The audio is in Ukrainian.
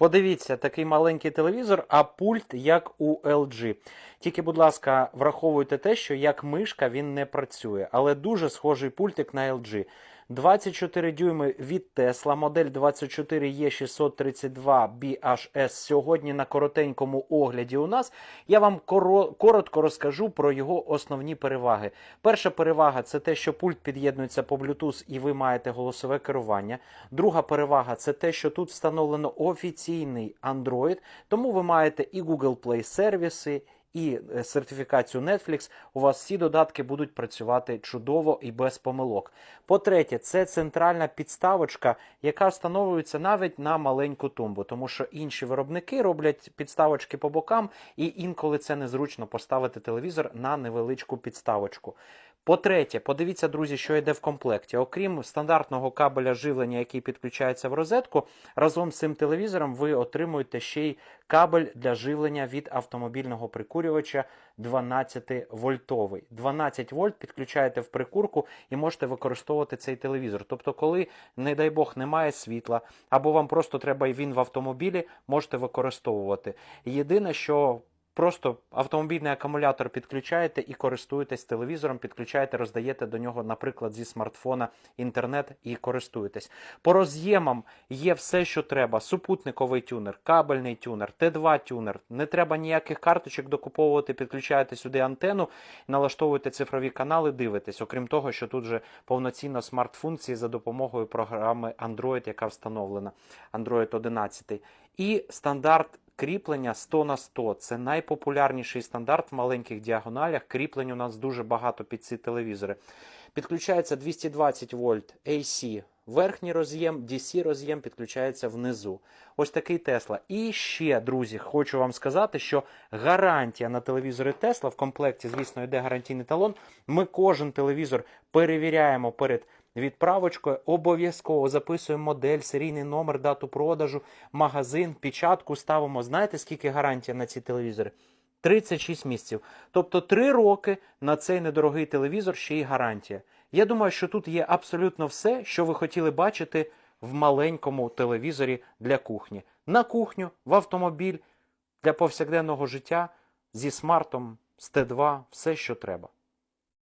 Подивіться, такий маленький телевізор, а пульт як у LG. Тільки, будь ласка, враховуйте те, що як мишка він не працює, але дуже схожий пультик на LG. 24 дюйми від Tesla, модель 24E632BHS сьогодні на коротенькому огляді у нас. Я вам коротко розкажу про його основні переваги. Перша перевага це те, що пульт під'єднується по Bluetooth і ви маєте голосове керування. Друга перевага це те, що тут встановлено офіційний Android, тому ви маєте і Google Play сервіси, і е, сертифікацію Netflix, у вас всі додатки будуть працювати чудово і без помилок. По-третє, це центральна підставочка, яка встановлюється навіть на маленьку тумбу, тому що інші виробники роблять підставочки по бокам, і інколи це незручно поставити телевізор на невеличку підставочку. По-третє, подивіться, друзі, що йде в комплекті. Окрім стандартного кабеля живлення, який підключається в розетку, разом з цим телевізором ви отримуєте ще й кабель для живлення від автомобільного прикурювача 12 вольтовий. 12 вольт підключаєте в прикурку і можете використовувати цей телевізор. Тобто, коли, не дай Бог, немає світла, або вам просто треба і він в автомобілі, можете використовувати. Єдине, що Просто автомобільний акумулятор підключаєте і користуєтесь телевізором, підключаєте, роздаєте до нього, наприклад, зі смартфона інтернет і користуєтесь. По роз'ємам є все, що треба: супутниковий тюнер, кабельний тюнер, Т2 тюнер. Не треба ніяких карточок докуповувати, підключаєте сюди антенну, налаштовуєте цифрові канали, дивитесь. Окрім того, що тут же повноцінно смарт-функції за допомогою програми Android, яка встановлена, Android 11. І стандарт кріплення 100 на 100. Це найпопулярніший стандарт в маленьких діагоналях. Кріплень у нас дуже багато під ці телевізори. Підключається 220 вольт AC верхній роз'єм, DC роз'єм підключається внизу. Ось такий Тесла. І ще, друзі, хочу вам сказати, що гарантія на телевізори Тесла в комплекті, звісно, йде гарантійний талон. Ми кожен телевізор перевіряємо перед відправочкою, обов'язково записуємо модель, серійний номер, дату продажу, магазин, печатку ставимо. Знаєте, скільки гарантія на ці телевізори? 36 місяців. Тобто 3 роки на цей недорогий телевізор ще й гарантія. Я думаю, що тут є абсолютно все, що ви хотіли бачити в маленькому телевізорі для кухні. На кухню, в автомобіль, для повсякденного життя зі смартом, з Т2, все, що треба.